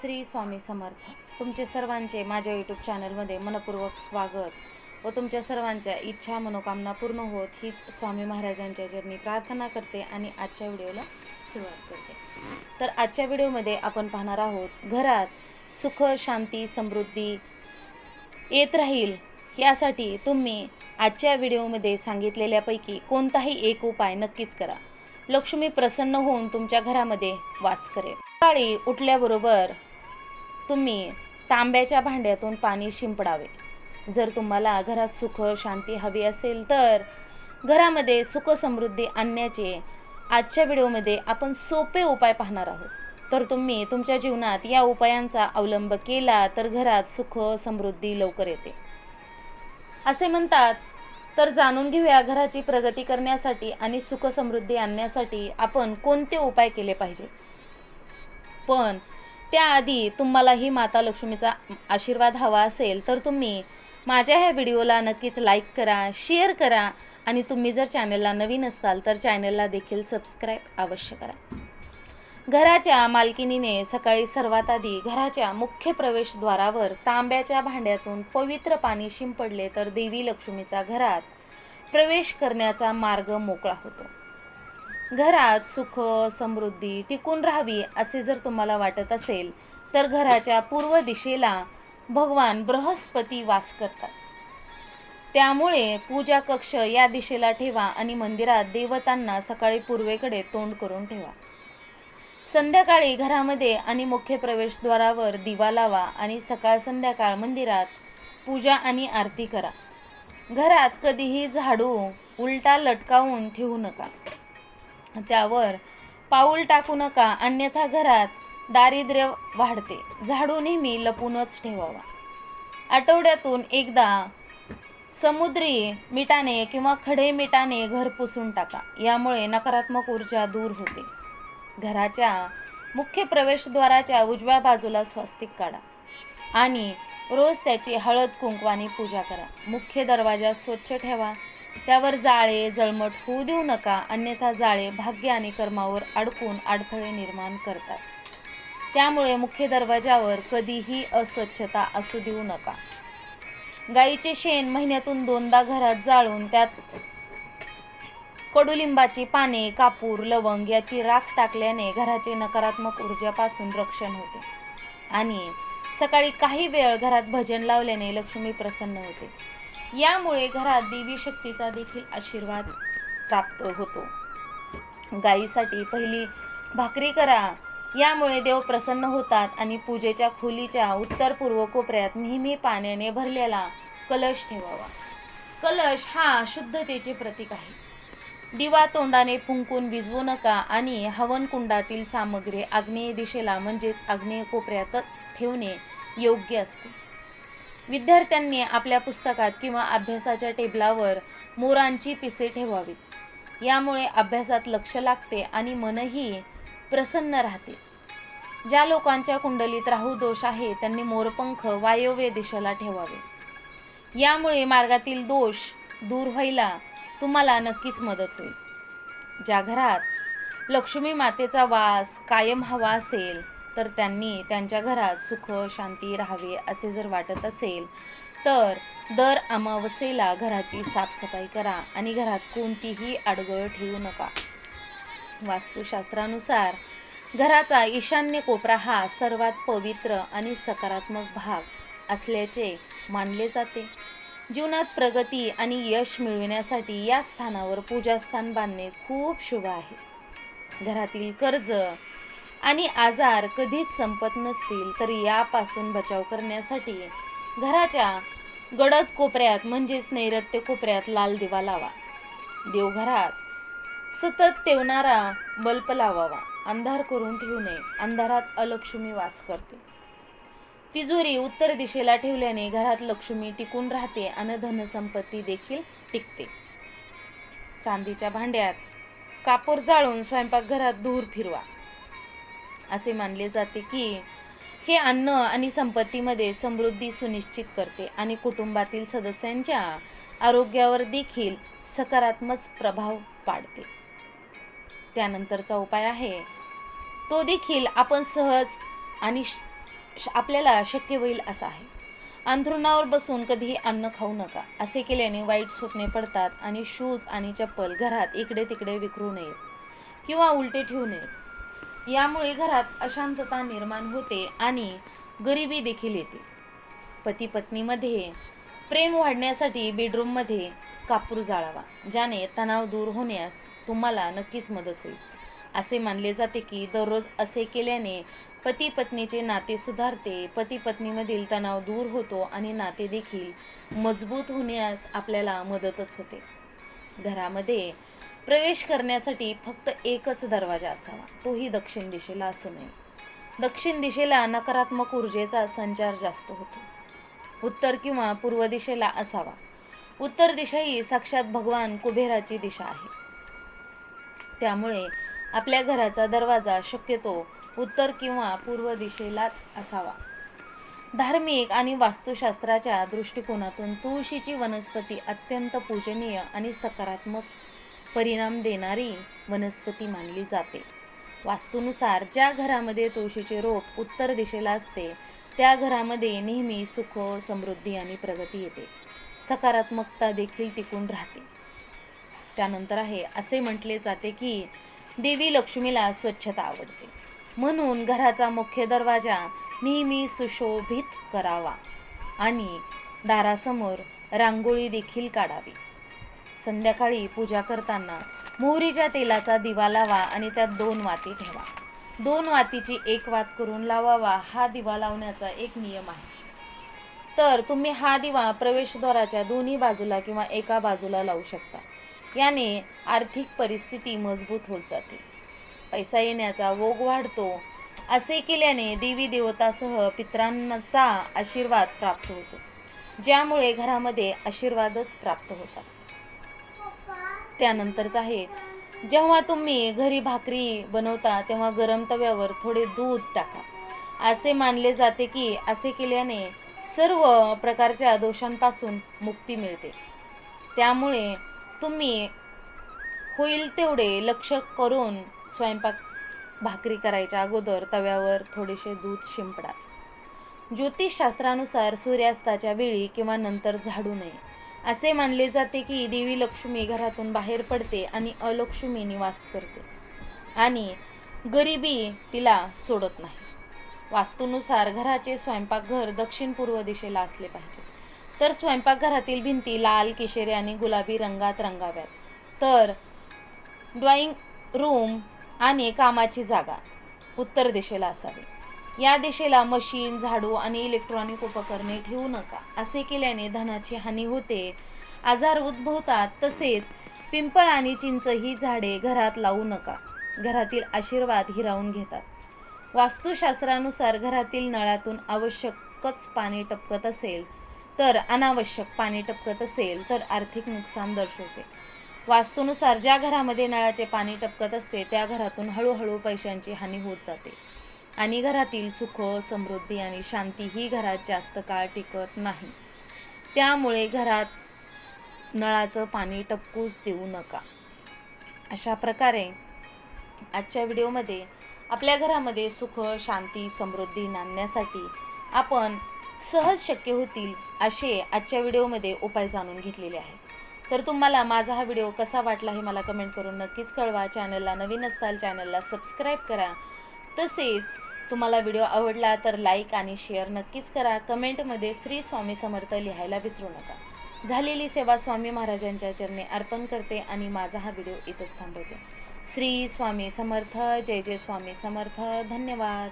श्री स्वामी समर्थ. तुमचे सर्वांचे माझ्या यूट्यूब चॅनलमध्ये मनपूर्वक स्वागत व तुमच्या सर्वांच्या इच्छा मनोकामना पूर्ण होत हीच स्वामी महाराजांच्या चरणी प्रार्थना करते आणि आजच्या व्हिडिओला सुरुवात करते. तर आजच्या व्हिडिओमध्ये आपण पाहणार आहोत घरात सुख शांती समृद्धी येत राहील यासाठी तुम्ही आजच्या व्हिडिओमध्ये सांगितलेल्यापैकी कोणताही एक उपाय नक्कीच करा. लक्ष्मी प्रसन्न होऊन तुमच्या घरामध्ये वास करेल. सकाळी उठल्याबरोबर तुम्ही तांब्याच्या भांड्यातून पाणी शिंपडावे. जर तुम्हाला घरात सुख शांती हवी असेल तर घरामध्ये सुख समृद्धी आणण्याचे आजच्या व्हिडिओमध्ये आपण सोपे उपाय पाहणार आहोत. तर तुम्ही तुमच्या जीवनात या उपायांचा अवलंब केला तर घरात सुख समृद्धी लवकर येते. असे म्हणतात तर जाणून घेऊया घराची प्रगती करण्यासाठी आणि सुख समृद्धी आणण्यासाठी आपण कोणते उपाय केले पाहिजे. पण त्याआधी तुम्हाला ही माता लक्ष्मीचा आशीर्वाद हवा असेल तर तुम्ही माझ्या ह्या व्हिडिओला नक्कीच लाईक करा शेअर करा आणि तुम्ही जर चॅनलला नवीन असाल तर चॅनलला देखील सबस्क्राईब अवश्य करा. घराच्या मालकिनीने सकाळी सर्वात आधी घराच्या मुख्य प्रवेशद्वारावर तांब्याच्या भांड्यातून पवित्र पाणी शिंपडले तर देवी लक्ष्मीचा घरात प्रवेश करण्याचा मार्ग मोकळा होतो. घरात सुख समृद्धी टिकून राहावी असे जर तुम्हाला वाटत असेल तर घराच्या पूर्व दिशेला भगवान बृहस्पती वास करतात. त्यामुळे पूजा कक्ष या दिशेला ठेवा आणि मंदिरात देवतांना सकाळी पूर्वेकडे तोंड करून ठेवा. संध्याकाळी घरामध्ये आणि मुख्य प्रवेशद्वारावर दिवा लावा आणि सकाळ संध्याकाळ मंदिरात पूजा आणि आरती करा. घरात कधीही झाडू उलटा लटकावून ठेवू नका. त्यावर पाऊल टाकू नका अन्यथा घरात दारिद्र्य वाढते. झाडू नेहमी लपूनच ठेवावा. आठवड्यातून एकदा समुद्री मिठाने किंवा खडे मिठाने घर पुसून टाका. यामुळे नकारात्मक ऊर्जा दूर होते. घराच्या मुख्य प्रवेशद्वाराच्या उजव्या बाजूला स्वस्तिक काढा आणि रोज त्याची हळद कुंकवानी पूजा करा. मुख्य दरवाजा स्वच्छ ठेवा. त्यावर जाळे जळमट होऊ देऊ नका अन्यथा जाळे भाग्य आणि कर्मावर अडकून अडथळे निर्माण करतात. त्यामुळे मुख्य दरवाजावर कधीही अस्वच्छता असू देऊ नका. गाईचे शेण महिन्यातून दोनदा घरात जाळून त्यात कडुलिंबाची पाने कापूर लवंग याची राख टाकल्याने घराचे नकारात्मक ऊर्जापासून रक्षण होते. आणि सकाळी काही वेळ घरात भजन लावल्याने लक्ष्मी प्रसन्न होते. यामुळे घरात देवी शक्तीचा देखील आशीर्वाद प्राप्त होतो. गायीसाठी पहिली भाकरी करा. यामुळे देव प्रसन्न होतात आणि पूजेच्या खोलीच्या उत्तर पूर्व कोपऱ्यात नेहमी पाण्याने भरलेला कलश ठेवावा. कलश हा शुद्धतेचे प्रतीक आहे. दिवा तोंडाने फुंकून भिजवू नका आणि हवनकुंडातील सामग्री आग्नेय दिशेला म्हणजेच आग्नेय कोपऱ्यातच ठेवणे योग्य असते. विद्यार्थ्यांनी आपल्या पुस्तकात किंवा अभ्यासाच्या टेबलावर मोरांची पिसे ठेवावीत यामुळे अभ्यासात लक्ष लागते आणि मनही प्रसन्न राहते. ज्या लोकांच्या कुंडलीत राहू दोष आहे त्यांनी मोरपंख वायव्य दिशेला ठेवावे. यामुळे मार्गातील दोष दूर व्हायला तुम्हाला नक्कीच मदत होईल. ज्या घरात लक्ष्मी मातेचा वास कायम हवा असेल तर त्यांनी त्यांच्या घरात सुख शांती राहावे असे जर वाटत असेल तर दर अमावस्येला घराची साफसफाई करा आणि घरात कोणतीही अडगळ ठेवू नका. वास्तुशास्त्रानुसार घराचा ईशान्य कोपरा हा सर्वात पवित्र आणि सकारात्मक भाग असल्याचे मानले जाते. जीवनात प्रगती आणि यश मिळविण्यासाठी या स्थानावर पूजास्थान बांधणे खूप शुभ आहे. घरातील कर्ज आणि आजार कधीच संपत नसतील तर यापासून बचाव करण्यासाठी घराच्या गडद कोपऱ्यात म्हणजेच नैऋत्य कोपऱ्यात लाल दिवा लावा. देवघरात सतत तेवणारा बल्ब लावावा. अंधार करून ठेवू नये. अंधारात अलक्ष्मी वास करते. तिजोरी उत्तर दिशेला ठेवल्याने घरात लक्ष्मी टिकून राहते आणि धनसंपत्ती देखील टिकते. चांदीच्या भांड्यात कापूर जाळून स्वयंपाकघरात धूर फिरवा. असे मानले जाते की हे अन्न आणि संपत्तीमध्ये समृद्धी सुनिश्चित करते आणि कुटुंबातील सदस्यांच्या आरोग्यावर देखील सकारात्मक प्रभाव पाडते. त्यानंतरचा उपाय आहे तो देखील आपण सहज आणि श- श- आपल्याला शक्य होईल असं आहे. अंथरुणावर बसून कधीही अन्न खाऊ नका असे केल्याने वाईट स्वप्ने पडतात आणि शूज आणि चप्पल घरात इकडे तिकडे विखरू नये किंवा उलटे ठेवू नये. यामुळे घरात अशांतता निर्माण होते आणि गरिबी देखील येते. पती पत्नीमध्ये प्रेम वाढण्यासाठी बेडरूममध्ये कापूर जाळावा ज्याने तणाव दूर होण्यास तुम्हाला नक्कीच मदत होईल. असे मानले जाते की दररोज असे केल्याने पती पत्नीचे नाते सुधारते पती पत्नीमधील तणाव दूर होतो आणि नाते देखील मजबूत होण्यास आपल्याला मदतच होते. घरामध्ये प्रवेश करण्यासाठी फक्त एकच दरवाजा असावा. तोही दक्षिण दिशेला असू नये. दक्षिण दिशेला नकारात्मक ऊर्जेचा संचार जास्त होतो. उत्तर किंवा पूर्व दिशेला असावा. उत्तर दिशा ही साक्षात भगवान कुबेराची दिशा आहे. त्यामुळे आपल्या घराचा दरवाजा शक्यतो उत्तर किंवा पूर्व दिशेलाच असावा. धार्मिक आणि वास्तुशास्त्राच्या दृष्टिकोनातून तुळशीची वनस्पती अत्यंत पूजनीय आणि सकारात्मक परिणाम देणारी वनस्पती मानली जाते. वास्तूनुसार ज्या घरामध्ये तुळशीचे रोप उत्तर दिशेला असते त्या घरामध्ये नेहमी सुख समृद्धी आणि प्रगती येते. सकारात्मकता देखील टिकून राहते. त्यानंतर आहे असे म्हटले जाते की देवी लक्ष्मीला स्वच्छता आवडते. म्हणून घराचा मुख्य दरवाजा नेहमी सुशोभित करावा आणि दारासमोर रांगोळी देखील काढावी. संध्याकाळी पूजा करताना मोहरीच्या तेलाचा दिवा लावा आणि त्यात दोन वाती ठेवा. दोन वातीची एक वात करून लावावा हा दिवा लावण्याचा एक नियम आहे. तर तुम्ही हा दिवा प्रवेशद्वाराच्या दोन्ही बाजूला किंवा एका बाजूला लावू शकता. याने आर्थिक परिस्थिती मजबूत होत जाते. पैसा येण्याचा ओघ वाढतो. असे केल्याने देवी देवतासह पित्रांचा आशीर्वाद प्राप्त होतो ज्यामुळे घरामध्ये आशीर्वादच प्राप्त होतात. त्यानंतरच आहे. जेव्हा तुम्ही घरी भाकरी बनवता तेव्हा गरम तव्यावर थोडे दूध टाका. असे मानले जाते की असे केल्याने सर्व प्रकारच्या दोषांपासून मुक्ती मिळते. त्यामुळे तुम्ही होईल तेवढे लक्ष करून स्वयंपाक भाकरी करायच्या अगोदर तव्यावर थोडेसे दूध शिंपडाच. ज्योतिषशास्त्रानुसार सूर्यास्ताच्या वेळी किंवा नंतर झाडू नये. असे मानले जाते की देवी लक्ष्मी घरातून बाहेर पडते आणि अलक्ष्मी निवास करते. आणि गरिबी तिला सोडत नाही. वास्तूनुसार घराचे स्वयंपाकघर दक्षिण पूर्व दिशेला असले पाहिजे. तर स्वयंपाकघरातील भिंती लाल केशरी आणि गुलाबी रंगात रंगाव्यात. तर ड्रॉइंग रूम आणि कामाची जागा उत्तर दिशेला असावी. या दिशेला मशीन झाडू आणि इलेक्ट्रॉनिक उपकरणे ठेवू नका असे केल्याने धनाची हानी होते. आजार उद्भवतात तसेच पिंपळ आणि चिंच ही झाडे घरात लावू नका. घरातील आशीर्वाद हिरावून घेतात. वास्तुशास्त्रानुसार घरातील नळातून आवश्यकच पाणी टपकत असेल तर अनावश्यक पाणी टपकत असेल तर आर्थिक नुकसान दर्शवते. वास्तूनुसार ज्या घरामध्ये नळाचे पाणी टपकत असते त्या घरातून हळूहळू पैशांची हानी होत जाते. आणि घरातील सुख समृद्धी आणि शांती ही घरात जास्त काळ टिकत नाही. त्यामुळे घरात नळाचं पाणी टपकूच देऊ नका. अशा प्रकारे आजच्या व्हिडिओमध्ये आपल्या घरामध्ये सुख शांती समृद्धी नांदण्यासाठी आपण सहज शक्य होतील असे आजच्या व्हिडिओमध्ये उपाय जाणून घेतलेले आहेत. तर तुम्हाला माझा हा व्हिडिओ कसा वाटला हे मला कमेंट करून नक्कीच कळवा. चॅनलला नवीन असताल चॅनलला सबस्क्राईब करा. तसेच तुम्हाला व्हिडिओ आवडला तर लाईक आणि शेअर नक्कीच करा. कमेंटमध्ये श्री स्वामी समर्थ लिहायला विसरू नका. झालेली सेवा स्वामी महाराजांच्या चरणी अर्पण करते आणि माझा हा व्हिडिओ इथंच थांबवते. श्री स्वामी समर्थ जय जय स्वामी समर्थ. धन्यवाद.